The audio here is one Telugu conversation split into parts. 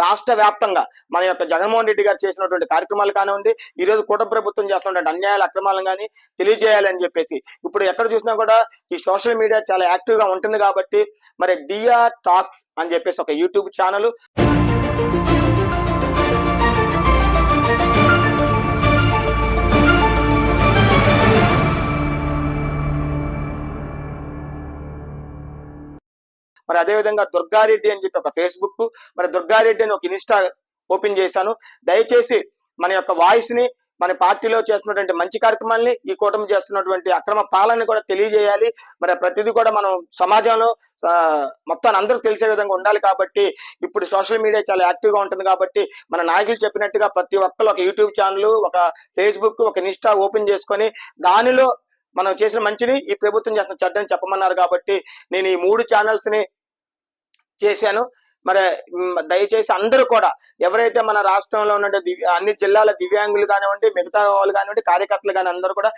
రాష్ట్ర వ్యాప్తంగా మన యొక్క జగన్మోహన్ రెడ్డి గారు చేసినటువంటి కార్యక్రమాలు కానివ్వండి ఈరోజు కూట ప్రభుత్వం చేస్తున్నటువంటి అన్యాయాల అక్రమాలను కానీ తెలియజేయాలని చెప్పేసి ఇప్పుడు ఎక్కడ చూసినా కూడా ఈ సోషల్ మీడియా చాలా యాక్టివ్గా ఉంటుంది కాబట్టి మరి డిఆర్ టాక్స్ అని చెప్పేసి ఒక యూట్యూబ్ ఛానల్ మరి అదే విధంగా దుర్గారెడ్డి అని చెప్పి ఒక ఫేస్బుక్ మరి దుర్గారెడ్డి అని ఒక ఇన్స్టా ఓపెన్ చేశాను. దయచేసి మన యొక్క వాయిస్ని మన పార్టీలో చేస్తున్నటువంటి మంచి కార్యక్రమాల్ని ఈ కూటమి చేస్తున్నటువంటి అక్రమ పాలనని కూడా తెలియజేయాలి. మరి ప్రతిదీ కూడా మనం సమాజంలో మొత్తం మొత్తాన్ని అందరూ తెలిసే విధంగా ఉండాలి కాబట్టి ఇప్పుడు సోషల్ మీడియా చాలా యాక్టివ్గా ఉంటుంది కాబట్టి మన నాయకులు చెప్పినట్టుగా ప్రతి ఒక్కరు ఒక యూట్యూబ్ ఛానల్ ఒక ఫేస్బుక్ ఒక ఇన్స్టా ఓపెన్ చేసుకొని దానిలో మనం చేసిన మంచిని ఈ ప్రభుత్వం చేస్తున్న చెడ్డని చెప్పమన్నారు కాబట్టి నేను ఈ మూడు ఛానల్స్ని చేశాను. మరి దయచేసి అందరూ కూడా ఎవరైతే మన రాష్ట్రంలో ఉన్న దివ్య అన్ని జిల్లాల దివ్యాంగులు కానివ్వండి మిగతా వాళ్ళు కానివ్వండి కార్యకర్తలు కానీ అందరూ కూడా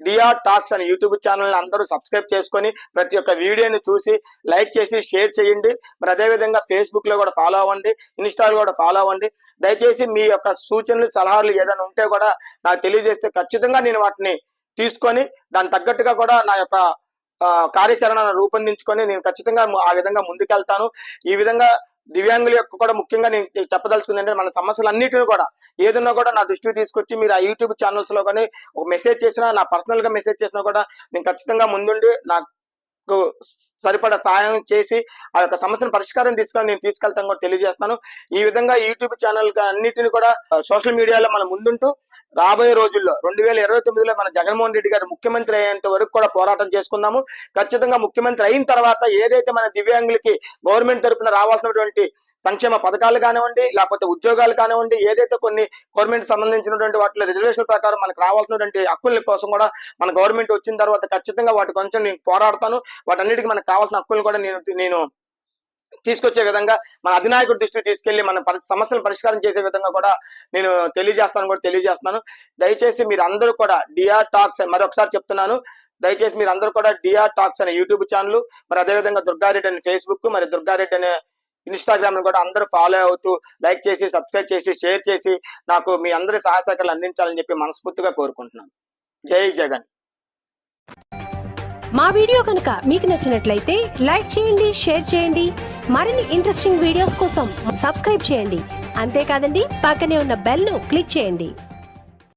డిఆర్ టాక్స్ అనే యూట్యూబ్ ఛానల్ అందరూ సబ్స్క్రైబ్ చేసుకొని ప్రతి ఒక్క వీడియోని చూసి లైక్ చేసి షేర్ చేయండి. మరి అదే విధంగా ఫేస్బుక్లో కూడా ఫాలో అవ్వండి ఇన్స్టాలో కూడా ఫాలో అవ్వండి. దయచేసి మీ యొక్క సూచనలు సలహాలు ఏదైనా ఉంటే కూడా నాకు తెలియజేస్తే ఖచ్చితంగా నేను వాటిని తీసుకొని దాని తగ్గట్టుగా కూడా నా యొక్క ఆ, కార్యాచరణను రూపొందించుకొని నేను ఖచ్చితంగా ఆ విధంగా ముందుకెళ్తాను. ఈ విధంగా దివ్యాంగుల యొక్క కూడా ముఖ్యంగా నేను చెప్పదలుచుకుంది అంటే మన సమస్యలన్నిటిని కూడా ఏదన్నా కూడా నా దృష్టికి తీసుకొచ్చి మీరు ఆ యూట్యూబ్ ఛానల్స్లో కానీ ఒక మెసేజ్ చేసినా నా పర్సనల్గా మెసేజ్ చేసినా కూడా నేను ఖచ్చితంగా ముందుండి నాకు సరిపడా సాయం చేసి ఆ యొక్క సమస్యను పరిష్కారం తీసుకొని నేను తీసుకెళ్తాను కూడా తెలియజేస్తాను. ఈ విధంగా యూట్యూబ్ ఛానల్ అన్నిటిని కూడా సోషల్ మీడియాలో మనం ముందుంటూ రాబోయే రోజుల్లో రెండు వేల ఇరవై తొమ్మిదిలో మన జగన్మోహన్ రెడ్డి గారు ముఖ్యమంత్రి అయ్యేంత వరకు కూడా పోరాటం చేసుకుందాము. ఖచ్చితంగా ముఖ్యమంత్రి అయిన తర్వాత ఏదైతే మన దివ్యాంగులకి గవర్నమెంట్ తరఫున రావాల్సినటువంటి సంక్షేమ పథకాలు కానివ్వండి లేకపోతే ఉద్యోగాలు కానివ్వండి ఏదైతే కొన్ని గవర్నమెంట్ సంబంధించినటువంటి వాటిలో రిజర్వేషన్ ప్రకారం మనకు రావాల్సినటువంటి హక్కుల కోసం కూడా మన గవర్నమెంట్ వచ్చిన తర్వాత ఖచ్చితంగా వాటి కొంచెం నేను పోరాడతాను. వాటన్నిటికీ మనకు కావాల్సిన హక్కులను కూడా నేను నేను తీసుకొచ్చే విధంగా మన అధినాయకుడి దృష్టికి తీసుకెళ్ళి మన పరి- సమస్యలను పరిష్కారం చేసే విధంగా కూడా నేను తెలియజేస్తాను కూడా తెలియజేస్తున్నాను దయచేసి మీరు అందరూ కూడా డిఆర్ టాక్స్ మరొకసారి చెప్తున్నాను. దయచేసి మీరు అందరూ కూడా డిఆర్ టాక్స్ అనే యూట్యూబ్ ఛానల్ మరి అదేవిధంగా దుర్గారెడ్డి అనే ఫేస్బుక్ మరి దుర్గారెడ్డి అనే ఇన్స్టాగ్రామ్ కూడా అందరూ ఫాలో అవుతూ లైక్ చేసి సబ్స్క్రైబ్ చేసి షేర్ చేసి నాకు మీ అందరి సహాయ సహకారాలు అందించాలని చెప్పి మనస్ఫూర్తిగా కోరుకుంటున్నాను. జై జగన్. మా వీడియో కనుక మీకు నచ్చినట్లయితే లైక్ చేయండి షేర్ చేయండి. మరిన్ని ఇంట్రెస్టింగ్ వీడియోస్ కోసం సబ్స్క్రైబ్ చేయండి. అంతేకాదండి పక్కనే ఉన్న బెల్ను క్లిక్ చేయండి.